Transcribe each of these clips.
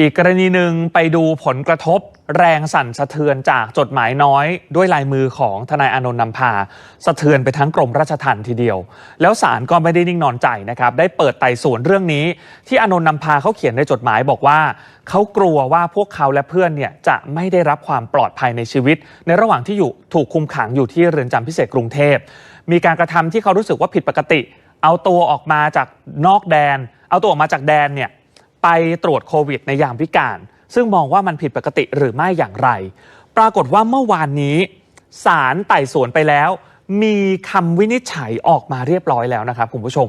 อีกกรณีหนึ่งไปดูผลกระทบแรงสั่นสะเทือนจากจดหมายน้อย ด้วยลายมือของทนายอานนท์นำพา สะเทือนไปทั้งกรมราชทัณฑ์ทีเดียว แล้วศาลก็ไม่ได้นิ่งนอนใจนะครับ ได้เปิดไต่สวนเรื่องนี้ ที่อานนท์นำพาเขาเขียนในจดหมายบอกว่า เขากลัวว่าพวกเขาและเพื่อนเนี่ยจะไม่ได้รับความปลอดภัยในชีวิต ในระหว่างที่อยู่ถูกคุมขังอยู่ที่เรือนจำพิเศษกรุงเทพ มีการกระทำที่เขารู้สึกว่าผิดปกติ เอาตัวออกมาจากนอกแดน เอาตัวออกมาจากแดนเนี่ย ไปตรวจโควิดในยามวิกาลซึ่งมองว่ามันผิดปกติหรือไม่อย่างไร ปรากฏว่าเมื่อวานนี้ศาลไต่สวนไปแล้ว มีคำวินิจฉัยออกมาเรียบร้อยแล้วนะครับคุณผู้ชม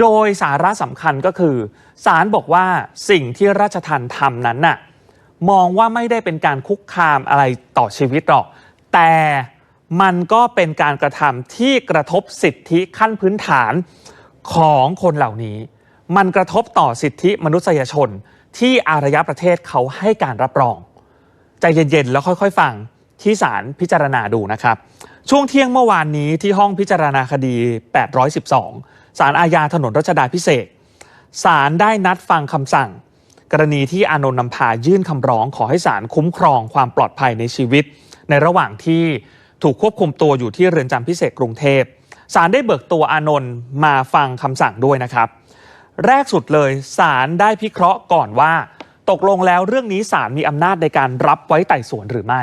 โดยสาระสำคัญก็คือศาลบอกว่าสิ่งที่ราชทันทำนั้นน่ะมองว่าไม่ได้เป็นการคุกคามอะไรต่อชีวิตหรอก แต่มันก็เป็นการกระทำที่กระทบสิทธิขั้นพื้นฐานของคนเหล่านี้ มันกระทบต่อสิทธิมนุษยชน ที่อารยประเทศเขาให้การรับรองใจเย็นๆแล้วค่อยๆฟังที่ศาลพิจารณาดูนะครับ ช่วงเที่ยงเมื่อวานนี้ที่ห้องพิจารณาคดี 812 ศาลอาญาถนนรัชดาพิเศษศาลได้นัดฟังคำสั่ง กรณีที่อานนท์นำพายื่นคำร้องขอให้ศาลคุ้มครองความปลอดภัยในชีวิต ในระหว่างที่ถูกควบคุมตัวอยู่ที่เรือนจำพิเศษกรุงเทพศาลได้เบิกตัวอานนท์มาฟังคำสั่งด้วยนะครับ แรกสุดเลยศาลได้พิเคราะห์ก่อนว่า ตกลงแล้วเรื่องนี้ศาลมีอำนาจในการรับไว้ไต่สวนหรือไม่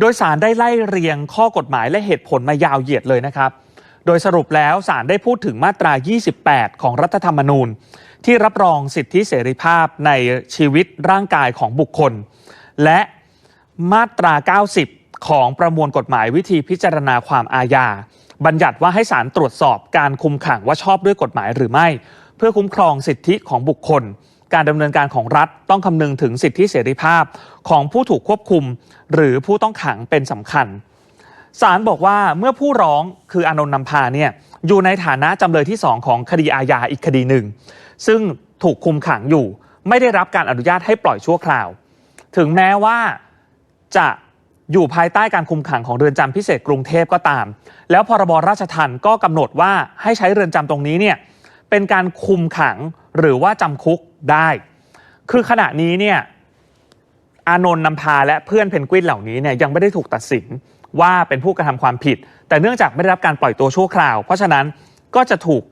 โดยศาลได้ไล่เรียงข้อกฎหมายและเหตุผลมายาวเหยียดเลยนะครับ โดยสรุปแล้วศาลได้พูดถึงมาตรา 28 ของรัฐธรรมนูญ ที่รับรองสิทธิเสรีภาพในชีวิตร่างกายของบุคคล และมาตรา 90 ของประมวลกฎหมายวิธีพิจารณาความอาญาบัญญัติว่าให้ศาลตรวจสอบการคุมขังว่าชอบด้วยกฎหมายหรือไม่ เพื่อคุ้มครองสิทธิของบุคคล การดำเนินการของรัฐต้องคำนึงถึงสิทธิเสรีภาพของผู้ถูกควบคุม หรือผู้ต้องขังเป็นสำคัญศาลบอกว่าเมื่อผู้ร้องคืออนนท์นำพาเนี่ยอยู่ในฐานะจำเลยที่ 2 ของคดีอาญาอีกคดีหนึ่ง ซึ่งถูกคุมขังอยู่ ไม่ได้รับการอนุญาตให้ปล่อยชั่วคราว ถึงแม้ว่าจะอยู่ภายใต้การคุมขังของเรือนจำพิเศษกรุงเทพก็ตาม แล้วพรบราชทัณฑ์ก็กำหนดว่าให้ใช้เรือนจำตรงนี้เนี่ย เป็นการคุมขังหรือว่าจำคุกได้ คือขณะนี้เนี่ยอานนท์นำพาและเพื่อนเพนกวินเหล่านี้เนี่ยยังไม่ได้ถูกตัดสินว่าเป็นผู้กระทำความผิด แต่เนื่องจากไม่ได้รับการปล่อยตัวชั่วคราว เพราะฉะนั้นก็จะถูก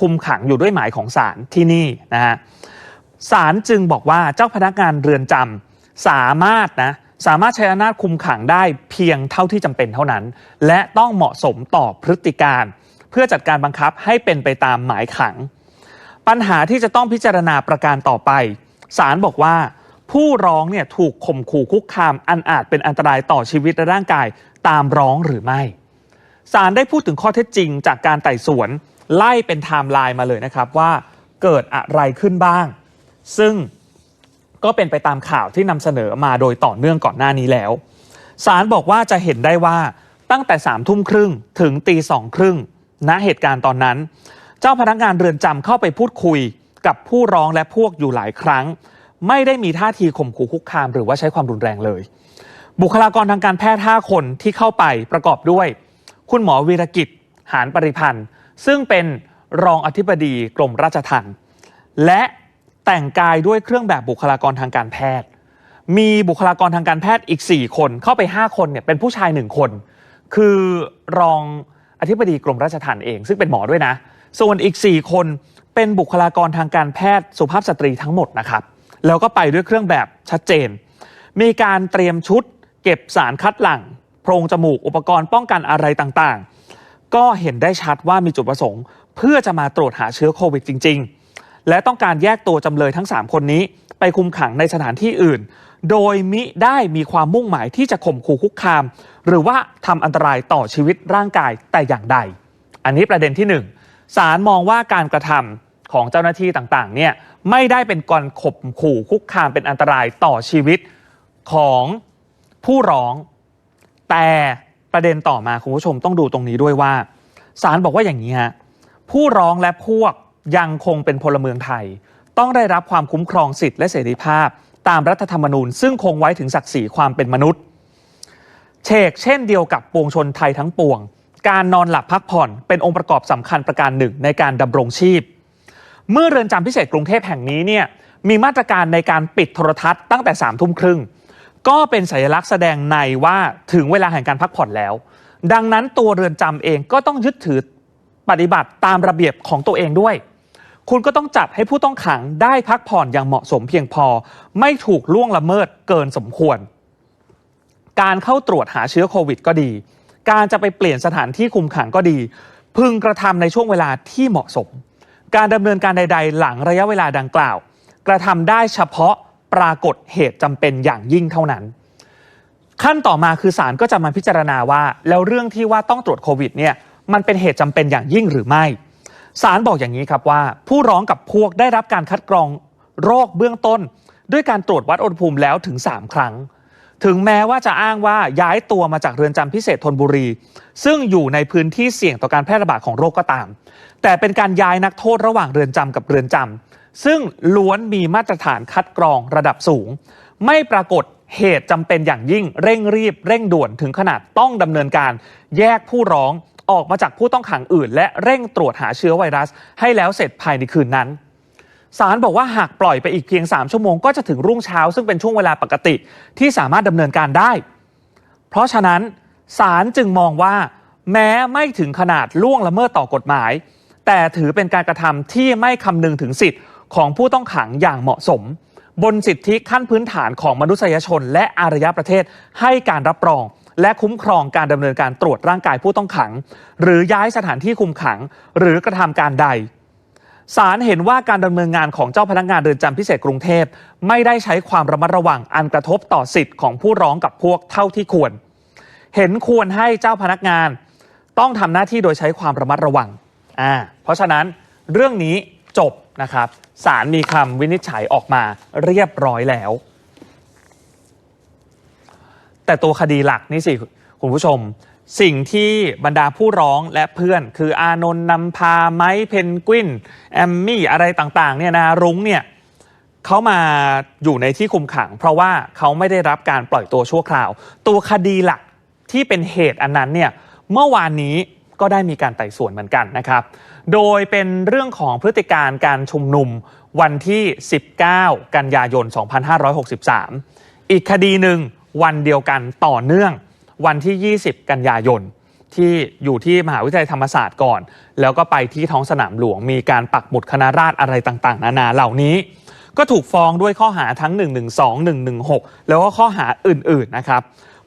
คุมขังอยู่ด้วยหมายของศาลที่นี่นะฮะศาลจึงบอกว่าเจ้าพนักงานเรือนจำสามารถนะสามารถใช้อำนาจคุมขังได้เพียงเท่าที่จำเป็นเท่านั้น และต้องเหมาะสมต่อพฤติการ พื่อจัดการบังคับให้เป็นไปตามหมายขัง ปัญหาที่จะต้องพิจารณาประการต่อไปศาลบอกว่า ผู้ร้องเนี่ยถูกข่มขู่คุกคาม อันอาจเป็นอันตรายต่อชีวิตและร่างกายตามร้องหรือไม่ศาลได้พูดถึงข้อเท็จจริงจากการไต่สวน ไล่เป็นไทม์ไลน์มาเลยนะครับว่าเกิดอะไรขึ้นบ้าง ซึ่งก็เป็นไปตามข่าวที่นำเสนอมาโดยต่อเนื่องก่อนหน้านี้แล้วศาลบอกว่าจะเห็นได้ว่าตั้งแต่สามทุ่มครึ่งถึงตีสองครึ่ง ณเหตุการณ์ตอนนั้น เจ้าพนักงานเรือนจำเข้าไปพูดคุยกับผู้ร้องและพวกอยู่หลายครั้ง ไม่ได้มีท่าทีข่มขู่คุกคาม หรือว่าใช้ความรุนแรงเลย บุคลากรทางการแพทย์ 5 คนที่เข้าไปประกอบด้วย คุณหมอวีรกิจ หานปริพันธ์ ซึ่งเป็นรองอธิบดีกรมราชทัณฑ์และแต่งกายด้วยเครื่องแบบบุคลากรทางการแพทย์ มีบุคลากรทางการแพทย์อีก 4 คนเข้าไป 5 คนเนี่ยเป็นผู้ชาย 1 คน คือรอง ธิบดีกรมราชทัณฑ์เอง ซึ่งเป็นหมอด้วยนะ ส่วนอีก 4 คนเป็นบุคลากรทางการแพทย์สุภาพสตรีทั้งหมดนะครับ แล้วก็ไปด้วยเครื่องแบบชัดเจน มีการเตรียมชุด เก็บสารคัดหลั่งโพรงจมูกอุปกรณ์ป้องกันอะไรต่างๆ ก็เห็นได้ชัดว่ามีจุดประสงค์ เพื่อจะมาตรวจหาเชื้อโควิดจริง ๆ และต้องการแยกตัวจำเลยทั้ง 3 คนนี้ ไปคุมขังในสถานที่อื่น โดยมิได้มีความมุ่งหมายที่จะข่มขู่คุกคาม หรือว่าทำอันตรายต่อชีวิตร่างกายแต่อย่างใด อันนี้ประเด็นที่ 1 ศาลมองว่าการกระทำของเจ้าหน้าที่ต่างๆเนี่ยไม่ได้เป็นการข่มขู่คุกคามเป็นอันตรายต่อชีวิตของผู้ร้อง แต่ประเด็นต่อมาคุณผู้ชมต้องดูตรงนี้ด้วยว่าศาลบอกว่าอย่างนี้ฮะผู้ร้องและพวกยังคงเป็นพลเมืองไทย ต้องได้รับความคุ้มครองสิทธิและเสรีภาพ ตามรัฐธรรมนูญ ซึ่งคงไว้ถึงศักดิ์ศรีความเป็นมนุษย์เชกเช่นเดียวกับปวงชนไทยทั้งปวง การนอนหลับพักผ่อนเป็นองค์ประกอบสำคัญประการหนึ่งในการดำรงชีพ เมื่อเรือนจำพิเศษกรุงเทพแห่งนี้เนี่ยมีมาตรการในการปิดโทรทัศน์ตั้งแต่3ามทุ่มครึ่ง ก็เป็นสัญลักษณ์แสดงในว่าถึงเวลาแห่งการพักผ่อนแล้ว ดังนั้นตัวเรือนจำเองก็ต้องยึดถือปฏิบัติตามระเบียบของตัวเองด้วย คุณก็ต้องจัดให้ผู้ต้องขังได้พักผ่อนอย่างเหมาะสมเพียงพอ ไม่ถูกล่วงละเมิดเกินสมควร การเข้าตรวจหาเชื้อโควิดก็ดี การจะไปเปลี่ยนสถานที่คุมขังก็ดี พึงกระทำในช่วงเวลาที่เหมาะสม การดำเนินการใด ๆ หลังระยะเวลาดังกล่าว กระทำได้เฉพาะปรากฏเหตุจำเป็นอย่างยิ่งเท่านั้น ขั้นต่อมาคือศาลก็จะมาพิจารณาว่า แล้วเรื่องที่ว่าต้องตรวจโควิดเนี่ยมันเป็นเหตุจำเป็นอย่างยิ่งหรือไม่ ศาลบอกอย่างนี้ครับว่า ผู้ร้องกับพวกได้รับการคัดกรองโรคเบื้องต้น ด้วยการตรวจวัดอุณหภูมิแล้วถึง 3 ครั้ง ถึงแม้ว่าจะอ้างว่าย้ายตัวมาจากเรือนจำพิเศษธนบุรี ซึ่งอยู่ในพื้นที่เสี่ยงต่อการแพร่ระบาดของโรคก็ตาม แต่เป็นการย้ายนักโทษระหว่างเรือนจำกับเรือนจำซึ่งล้วนมีมาตรฐานคัดกรองระดับสูง ไม่ปรากฏเหตุจำเป็นอย่างยิ่งเร่งรีบ เร่งด่วนถึงขนาดต้องดำเนินการ แยกผู้ร้อง ออกมาจากผู้ต้องขังอื่น และเร่งตรวจหาเชื้อไวรัส ให้แล้วเสร็จภายในคืนนั้นศาลบอกว่าหากปล่อยไปอีกเพียง 3 ชั่วโมงก็จะถึงรุ่งเช้า ซึ่งเป็นช่วงเวลาปกติที่สามารถดำเนินการได้ เพราะฉะนั้นศาลจึงมองว่า แม้ไม่ถึงขนาดล่วงละเมิดต่อกฎหมาย แต่ถือเป็นการกระทำที่ไม่คำนึงถึงสิทธิ์ของผู้ต้องขังอย่างเหมาะสม บนสิทธิขั้นพื้นฐานของมนุษยชน และอารยประเทศให้การรับรอง และคุ้มครองการดำเนินการตรวจร่างกายผู้ต้องขัง หรือย้ายสถานที่คุมขัง หรือกระทำการใดศาลเห็นว่าการดำเนินงานของเจ้าพนักงานเรือนจำพิเศษกรุงเทพ ไม่ได้ใช้ความระมัดระวังอันกระทบต่อสิทธิ์ของผู้ร้องกับพวกเท่าที่ควร เห็นควรให้เจ้าพนักงาน ต้องทำหน้าที่โดยใช้ความระมัดระวังอ่าเพราะฉะนั้นเรื่องนี้จบนะครับศาลมีคำวินิจฉัยออกมาเรียบร้อยแล้ว แต่ตัวคดีหลักนี่สิคุณผู้ชม สิ่งที่บรรดาผู้ร้องและเพื่อน คืออานนท์นำพาไม้เพนกวินแอมมี่อะไรต่างๆเนี่ยนะรุ้งเนี่ยเขามาอยู่ในที่คุมขัง เพราะว่าเขาไม่ได้รับการปล่อยตัวชั่วคราว ตัวคดีหลักที่เป็นเหตุอันนั้นเนี่ยเมื่อวานนี้ก็ได้มีการไต่สวนเหมือนกันนะครับ โดยเป็นเรื่องของพฤติการการชุมนุมวันที่ 19 กันยายน 2563 อีกคดีหนึ่ง วันเดียวกันต่อเนื่องวันที่ 20 กันยายนที่อยู่ที่มหาวิทยาลัยธรรมศาสตร์ก่อน แล้วก็ไปที่ท้องสนามหลวง มีการปักหมุดคณะราษฎรอะไรต่างๆ นานาเหล่านี้ ก็ถูกฟ้องด้วยข้อหาทั้ง 112 116 แล้วก็ข้อหาอื่นๆนะครับ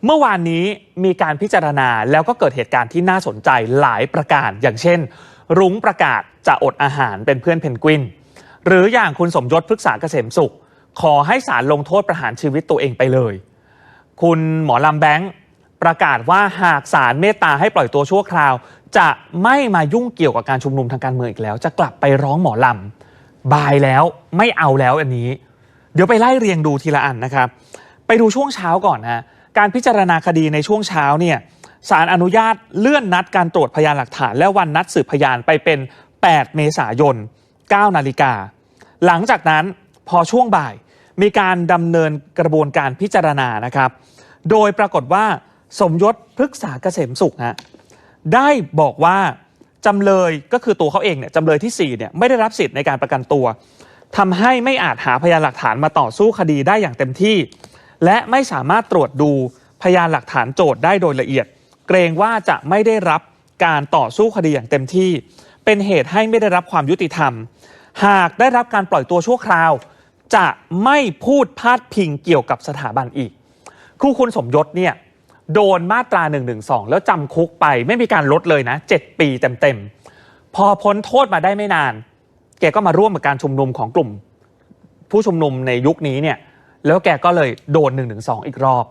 เมื่อวานนี้มีการพิจารณาแล้วก็เกิดเหตุการณ์ที่น่าสนใจหลายประการ อย่างเช่น รุ้งประกาศจะอดอาหารเป็นเพื่อนเพนกวิน หรืออย่างคุณสมยศพฤกษาเกษมสุข ขอให้ศาลลงโทษประหารชีวิตตัวเองไปเลย คุณหมอลำแบงค์ประกาศว่าหากศาลเมตตาให้ปล่อยตัวชั่วคราว จะไม่มายุ่งเกี่ยวกับการชุมนุมทางการเมืองอีกแล้ว จะกลับไปร้องหมอลำบายแล้วไม่เอาแล้วอันนี้ เดี๋ยวไปไล่เรียงดูทีละอันนะครับ ไปดูช่วงเช้าก่อนนะการพิจารณาคดีในช่วงเช้าเนี่ยศาลอนุญาตเลื่อนนัดการตรวจพยานหลักฐาน และวันนัดสืบพยานไปเป็น 8 เมษายน 9 นาฬิกา หลังจากนั้นพอช่วงบ่าย มีการดำเนินกระบวนการพิจารณานะครับ โดยปรากฏว่าสมยศพฤกษาเกษมสุขฮะได้บอกว่าจำเลยก็คือตัวเขาเองเนี่ยจำเลยที่4เนี่ยไม่ได้รับสิทธิ์ในการประกันตัวทำให้ไม่อาจหาพยานหลักฐานมาต่อสู้คดีได้อย่างเต็มที่ และไม่สามารถตรวจดูพยานหลักฐานโจทย์ได้โดยละเอียด เกรงว่าจะไม่ได้รับการต่อสู้คดีอย่างเต็มที่ เป็นเหตุให้ไม่ได้รับความยุติธรรม หากได้รับการปล่อยตัวชั่วคราว จะไม่พูดพาดพิงเกี่ยวกับสถาบันอีก ครูคุณสมยศเนี่ยโดนมาตรา1นึแล้วจำคุกไปไม่มีการลดเลยนะ 7 ปีเต็มๆ พอพ้นโทษมาได้ไม่นาน แกก็มาร่วมกับการชุมนุมของกลุ่ม ผู้ชุมนุมในยุคนี้เนี่ยแล้วแกก็เลยโดน1นึอีกรอบ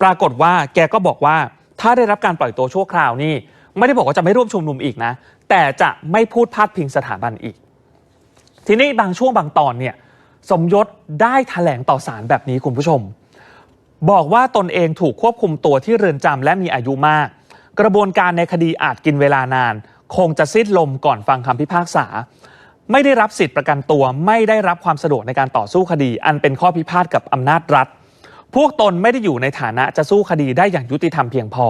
ปรากฏว่าแกก็บอกว่าถ้าได้รับการปล่อยตัวชั่วคราวนี่ไม่ได้บอกว่าจะไม่ร่วมชุมนุมอีกนะ แต่จะไม่พูดพาดพิงสถาบันอีก ทีนี้บางช่วงบางตอนเนี่ย สมยศได้ถแถลงต่อสารแบบนี้คุณผู้ชม บอกว่าตนเองถูกควบคุมตัวที่เรือนจำและมีอายุมาก กระบวนการในคดีอาจกินเวลานาน คงจะสิ้นลมก่อนฟังคำพิพากษา ไม่ได้รับสิทธิประกันตัว ไม่ได้รับความสะดวกในการต่อสู้คดี อันเป็นข้อพิพาทกับอำนาจรัฐ พวกตนไม่ได้อยู่ในฐานะจะสู้คดีได้อย่างยุติธรรมเพียงพอ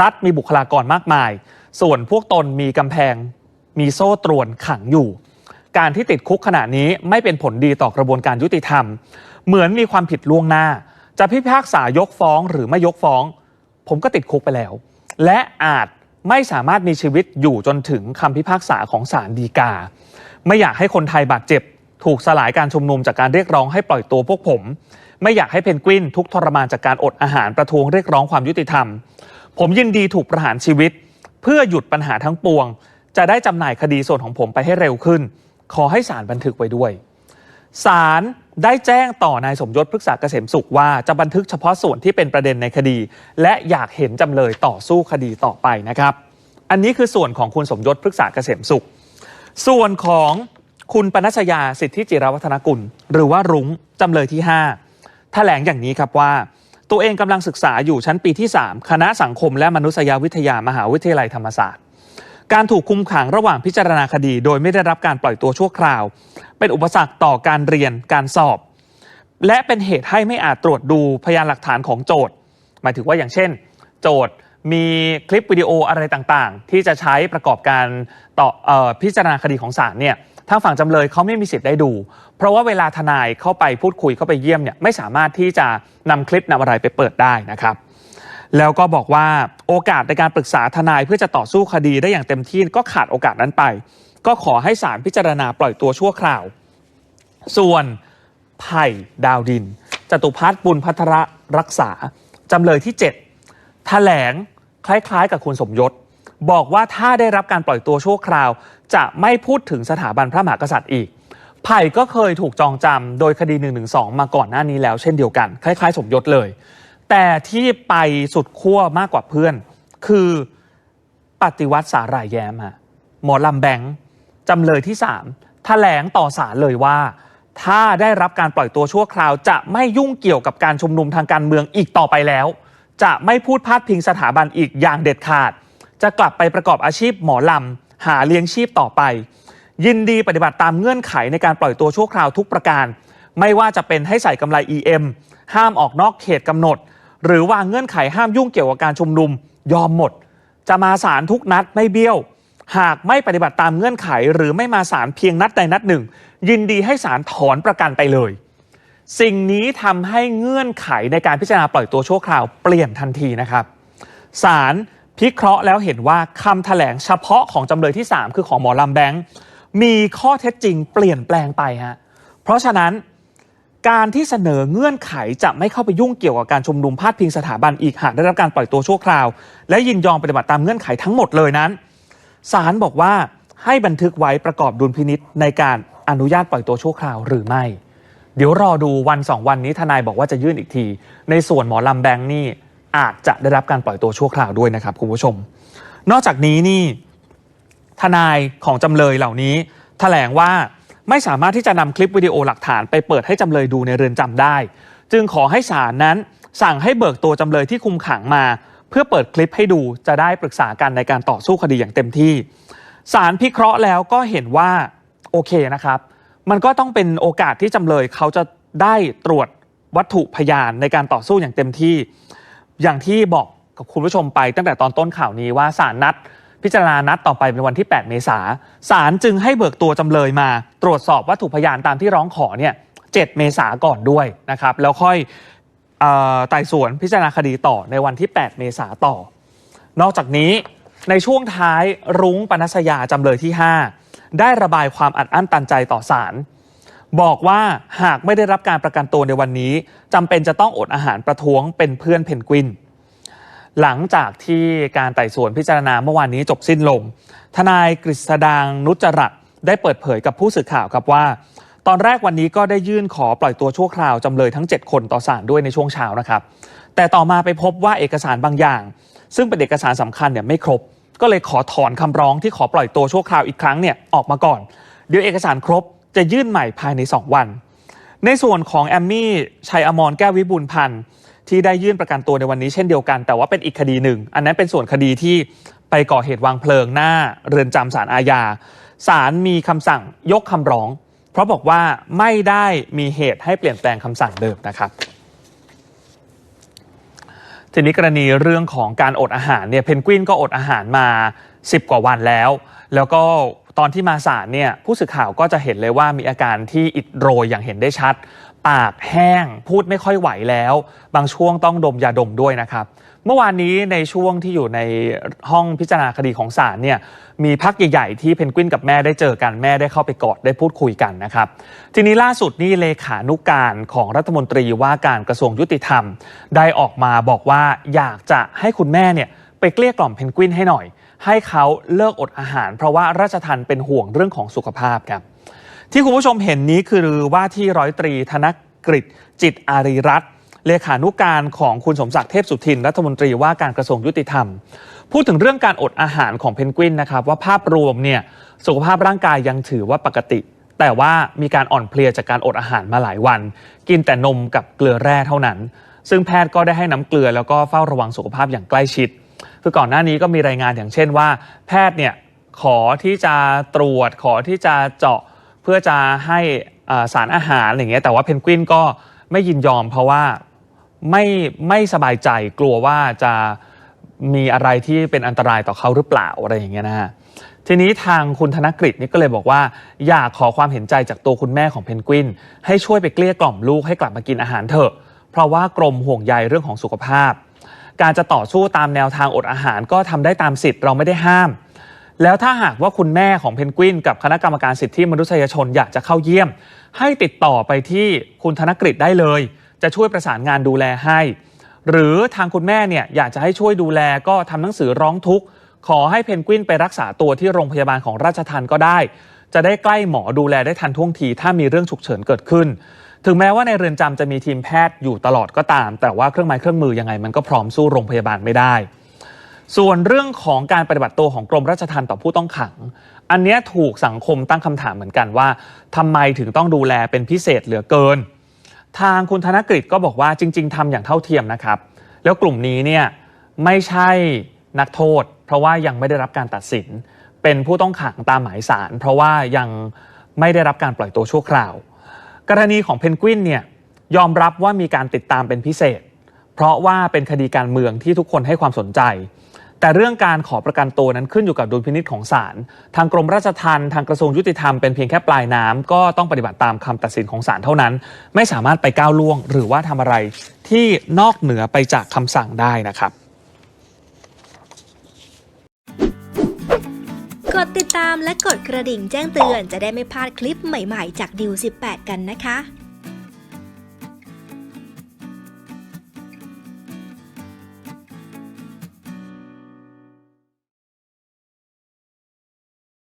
รัฐมีบุคลากรมากมาย ส่วนพวกตนมีกำแพง มีโซ่ตรวนขังอยู่ การที่ติดคุกขณะนี้ไม่เป็นผลดีต่อกระบวนการยุติธรรม เหมือนมีความผิดล่วงหน้า จะพิพากษายกฟ้องหรือไม่ยกฟ้อง ผมก็ติดคุกไปแล้ว และอาจไม่สามารถมีชีวิตอยู่จนถึงคำพิพากษาของศาลฎีกา ไม่อยากให้คนไทยบาดเจ็บ ถูกสลายการชุมนุมจากการเรียกร้องให้ปล่อยตัวพวกผม ไม่อยากให้เพนกวินทุกทรมานจากการอดอาหารประท้วงเรียกร้องความยุติธรรม ผมยินดีถูกประหารชีวิต เพื่อหยุดปัญหาทั้งปวง จะได้จำหน่ายคดีส่วนของผมไปให้เร็วขึ้น ขอให้ศาลบันทึกไว้ด้วยศาลได้แจ้งต่อนายสมยศพฤกษาเกษมสุขว่าจะบันทึกเฉพาะส่วนที่เป็นประเด็นในคดี และอยากเห็นจำเลยต่อสู้คดีต่อไปนะครับ อันนี้คือส่วนของคุณสมยศพฤกษาเกษมสุข ส่วนของคุณปนัชยาสิทธิจิรวัฒนกุล หรือว่ารุ้งจำเลยที่ 5 แถลงอย่างนี้ครับว่า ตัวเองกำลังศึกษาอยู่ชั้นปีที่ 3 คณะสังคมและมนุษยวิทยามหาวิทยาลัยธรรมศาสตร์ การถูกคุมขังระหว่างพิจารณาคดี โดยไม่ได้รับการปล่อยตัวชั่วคราว เป็นอุปสรรคต่อการเรียนการสอบ และเป็นเหตุให้ไม่อาจตรวจดูพยานหลักฐานของโจทย์ หมายถึงว่าอย่างเช่น โจทย์มีคลิปวิดีโออะไรต่างๆ ที่จะใช้ประกอบการต่อออพิจารณาคดีของศาลเนี่ยทางฝั่งจำเลยเขาไม่มีสิทธิ์ได้ดู เพราะว่าเวลาทนายเข้าไปพูดคุยเข้าไปเยี่ยมเนี่ยไม่สามารถที่จะนำคลิปนำอะไรไปเปิดได้นะครับ แล้วก็บอกว่าโอกาสในการปรึกษาทนายเพื่อจะต่อสู้คดีได้อย่างเต็มที่ก็ขาดโอกาสนั้นไป ก็ขอให้ศาลพิจารณาปล่อยตัวชั่วคราว ส่วนไผ่ดาวดิน จตุพัฒน์บุญพัทรรักษา จำเลยที่ 7 แถลงคล้ายๆ กับคุณสมยศ บอกว่าถ้าได้รับการปล่อยตัวชั่วคราว จะไม่พูดถึงสถาบันพระมหากษัตริย์อีก ไผ่ก็เคยถูกจองจำโดยคดี112มาก่อนหน้านี้แล้วเช่นเดียวกัน คล้าย ๆ สมยศเลย แต่ที่ไปสุดขั้วมากกว่าเพื่อน คือปฏิวัติสาหร่ายแย้มฮะหมอลำแบงค์จำเลยที่ 3 แถลงต่อศาลเลยว่า ถ้าได้รับการปล่อยตัวชั่วคราวจะไม่ยุ่งเกี่ยวกับการชุมนุมทางการเมืองอีกต่อไปแล้ว จะไม่พูดพาดพิงสถาบันอีกอย่างเด็ดขาด จะกลับไปประกอบอาชีพหมอลำหาเลี้ยงชีพต่อไป ยินดีปฏิบัติตามเงื่อนไขในการปล่อยตัวชั่วคราวทุกประการ ไม่ว่าจะเป็นให้ใส่กำไร EM ห้ามออกนอกเขตกำหนด หรือวางเงื่อนไขห้ามยุ่งเกี่ยวกับการชุมนุมยอมหมด จะมาศาลทุกนัดไม่เบี้ยว หากไม่ปฏิบัติตามเงื่อนไข หรือไม่มาศาลเพียงนัดใดนัดหนึ่ง ยินดีให้ศาลถอนประกันไปเลย สิ่งนี้ทำให้เงื่อนไขในการพิจารณาปล่อยตัวชั่วคราวเปลี่ยนทันทีนะครับศาลพิเคราะห์แล้วเห็นว่าคำแถลงเฉพาะของจำเลยที่ 3 คือของหมอลำแบงค์มีข้อเท็จจริงเปลี่ยนแปลงไปฮะเพราะฉะนั้น การที่เสนอเงื่อนไขจะไม่เข้าไปยุ่งเกี่ยวกับการชุมนุมพาดพิงสถาบันอีกหากได้รับการปล่อยตัวชั่วคราว และยินยอมปฏิบัติตามเงื่อนไขทั้งหมดเลยนั้นศาลบอกว่าให้บันทึกไว้ประกอบดุลพินิษในการอนุญาตปล่อยตัวชั่วคราวหรือไม่ เดี๋ยวรอดูวันสองวันนี้ทนายบอกว่าจะยื่นอีกที ในส่วนหมอลำแบงค์นี่อาจจะได้รับการปล่อยตัวชั่วคราวด้วยนะครับคุณผู้ชม นอกจากนี้นี่ทนายของจำเลยเหล่านี้แถลงว่า ไม่สามารถที่จะนำคลิปวิดีโอหลักฐานไปเปิดให้จำเลยดูในเรือนจำได้ จึงขอให้ศาลนั้นสั่งให้เบิกตัวจำเลยที่คุมขังมา เพื่อเปิดคลิปให้ดูจะได้ปรึกษากันในการต่อสู้คดีอย่างเต็มที่ศาลพิเคราะห์แล้วก็เห็นว่าโอเคนะครับ มันก็ต้องเป็นโอกาสที่จำเลยเขาจะได้ตรวจวัตถุพยานในการต่อสู้อย่างเต็มที่ อย่างที่บอกกับคุณผู้ชมไปตั้งแต่ตอนต้นข่าวนี้ว่าศาลนัด พิจารณานัดต่อไปเป็นวันที่ 8 เมษาศาลจึงให้เบิกตัวจำเลยมา ตรวจสอบวัตถุพยานตามที่ร้องขอเนี่ย7เมษาก่อนด้วยนะครับแล้วค่อยไต่สวนพิจารณาคดีต่อในวันที่ 8 เมษาต่อ นอกจากนี้ในช่วงท้ายรุ้งปนัสยาจำเลยที่ 5 ได้ระบายความอัดอั้นตันใจต่อศาลบอกว่าหากไม่ได้รับการประกันตัวในวันนี้จำเป็นจะต้องอดอาหารประท้วงเป็นเพื่อนเพนกวิน หลังจากที่การไต่สวนพิจารณาเมื่อวานนี้จบสิ้นลง ทนายกฤษดางนุจรัตได้เปิดเผยกับผู้สื่อข่าวครับว่า ตอนแรกวันนี้ก็ได้ยื่นขอปล่อยตัวชั่วคราวจำเลยทั้ง 7 คนต่อศาลด้วยในช่วงเช้านะครับ แต่ต่อมาไปพบว่าเอกสารบางอย่าง ซึ่งเป็นเอกสารสำคัญเนี่ยไม่ครบ ก็เลยขอถอนคำร้องที่ขอปล่อยตัวชั่วคราวอีกครั้งเนี่ยออกมาก่อน เดี๋ยวเอกสารครบจะยื่นใหม่ภายใน 2 วัน ในส่วนของแอมมี่ชัยอมรแก้ววิบูลพันธ์ ที่ได้ยื่นประกันตัวในวันนี้เช่นเดียวกัน แต่ว่าเป็นอีกคดีหนึ่ง อันนั้นเป็นส่วนคดีที่ไปก่อเหตุวางเพลิงหน้าเรือนจำศาลอาญาศาลมีคำสั่งยกคำร้อง เพราะบอกว่าไม่ได้มีเหตุให้เปลี่ยนแปลงคำสั่งเดิมนะครับทีนี้กรณีเรื่องของการอดอาหารเนี่ยเพนกวินก็อดอาหารมา 10 กว่าวันแล้ว แล้วก็ตอนที่มาศาลเนี่ยผู้สื่อข่าวก็จะเห็นเลยว่ามีอาการที่อิดโรยอย่างเห็นได้ชัด ปากแห้ง พูดไม่ค่อยไหวแล้ว บางช่วงต้องดมยาดมด้วยนะครับ เมื่อวานนี้ในช่วงที่อยู่ในห้องพิจารณาคดีของศาลเนี่ยมีพักใหญ่ๆที่เพนกวินกับแม่ได้เจอกันแม่ได้เข้าไปกอดได้พูดคุยกันนะครับ ทีนี้ล่าสุดนี่เลขานุการของรัฐมนตรีว่าการกระทรวงยุติธรรม ได้ออกมาบอกว่าอยากจะให้คุณแม่เนี่ยไปเกลี้ยกล่อมเพนกวินให้หน่อย ให้เขาเลิกอดอาหาร เพราะว่าราชทันเป็นห่วงเรื่องของสุขภาพครับ ที่คุณผู้ชมเห็นนี้คือว่าที่ร้อยตรีธนกฤษจิตอารีรัตน์เลขานุการของคุณสมศักดิ์เทพสุทินรัฐมนตรีว่าการกระทรวงยุติธรรม พูดถึงเรื่องการอดอาหารของเพนกวินนะครับว่าภาพรวมเนี่ยสุขภาพร่างกายยังถือว่าปกติ แต่ว่ามีการอ่อนเพลียจากการอดอาหารมาหลายวัน กินแต่นมกับเกลือแร่เท่านั้น ซึ่งแพทย์ก็ได้ให้น้ำเกลือแล้วก็เฝ้าระวังสุขภาพอย่างใกล้ชิด คือก่อนหน้านี้ก็มีรายงานอย่างเช่นว่า แพทย์เนี่ยขอที่จะตรวจขอที่จะเจาะ เพื่อจะให้สารอาหารอะไรเงี้ยแต่ว่าเพนกวินก็ไม่ยินยอมเพราะว่าไม่ไม่สบายใจกลัวว่าจะมีอะไรที่เป็นอันตรายต่อเขาหรือเปล่าอะไรอย่างเงี้ยนะฮะทีนี้ทางคุณธนกฤษนี่ก็เลยบอกว่า อยากขอความเห็นใจจากตัวคุณแม่ของเพนกวิน ให้ช่วยไปเกลี้ยกล่อมลูกให้กลับมากินอาหารเถอะ เพราะว่ากรมห่วงใยเรื่องของสุขภาพ การจะต่อสู้ตามแนวทางอดอาหารก็ทำได้ตามสิทธิ์เราไม่ได้ห้าม แล้วถ้าหากว่าคุณแม่ของเพนกวิน กับคณะกรรมการสิทธิมนุษยชนอยากจะเข้าเยี่ยม ให้ติดต่อไปที่คุณธนกฤษได้เลย จะช่วยประสานงานดูแลให้ หรือทางคุณแม่เนี่ยอยากจะให้ช่วยดูแลก็ทำหนังสือร้องทุกข์ ขอให้เพนกวินไปรักษาตัวที่โรงพยาบาลของราชทันก็ได้ จะได้ใกล้หมอดูแลได้ทันท่วงทีถ้ามีเรื่องฉุกเฉินเกิดขึ้น ถึงแม้ว่าในเรือนจำจะมีทีมแพทย์อยู่ตลอดก็ตาม แต่ว่าเครื่องไม้เครื่องมือยังไงมันก็พร้อมสู้โรงพยาบาลไม่ได้ ส่วนเรื่องของการปฏิบัติตัวของกรมราชทัณฑ์ต่อผู้ต้องขัง อันนี้ถูกสังคมตั้งคำถามเหมือนกันว่าทำไมถึงต้องดูแลเป็นพิเศษเหลือเกิน ทางคุณธนกฤษก็บอกว่าจริง ๆทำอย่างเท่าเทียมนะครับ แล้วกลุ่มนี้เนี่ยไม่ใช่นักโทษ เพราะว่ายังไม่ได้รับการตัดสิน เป็นผู้ต้องขังตามหมายสาร เพราะว่ายังไม่ได้รับการปล่อยตัวชั่วคราว กรณีของเพนกวินเนี่ยยอมรับว่ามีการติดตามเป็นพิเศษ เพราะว่าเป็นคดีการเมืองที่ทุกคนให้ความสนใจ แต่เรื่องการขอประกันตัวนั้นขึ้นอยู่กับดุลพินิจของศาลทางกรมราชทัณฑ์ทางกระทรวงยุติธรรมเป็นเพียงแค่ปลายน้ำก็ต้องปฏิบัติตามคำตัดสินของศาลเท่านั้น ไม่สามารถไปก้าวล่วง หรือว่าทำอะไรที่นอกเหนือไปจากคำสั่งได้นะครับ กดติดตามและกดกระดิ่งแจ้งเตือนจะได้ไม่พลาดคลิปใหม่ๆ จากดิว18 กันนะคะ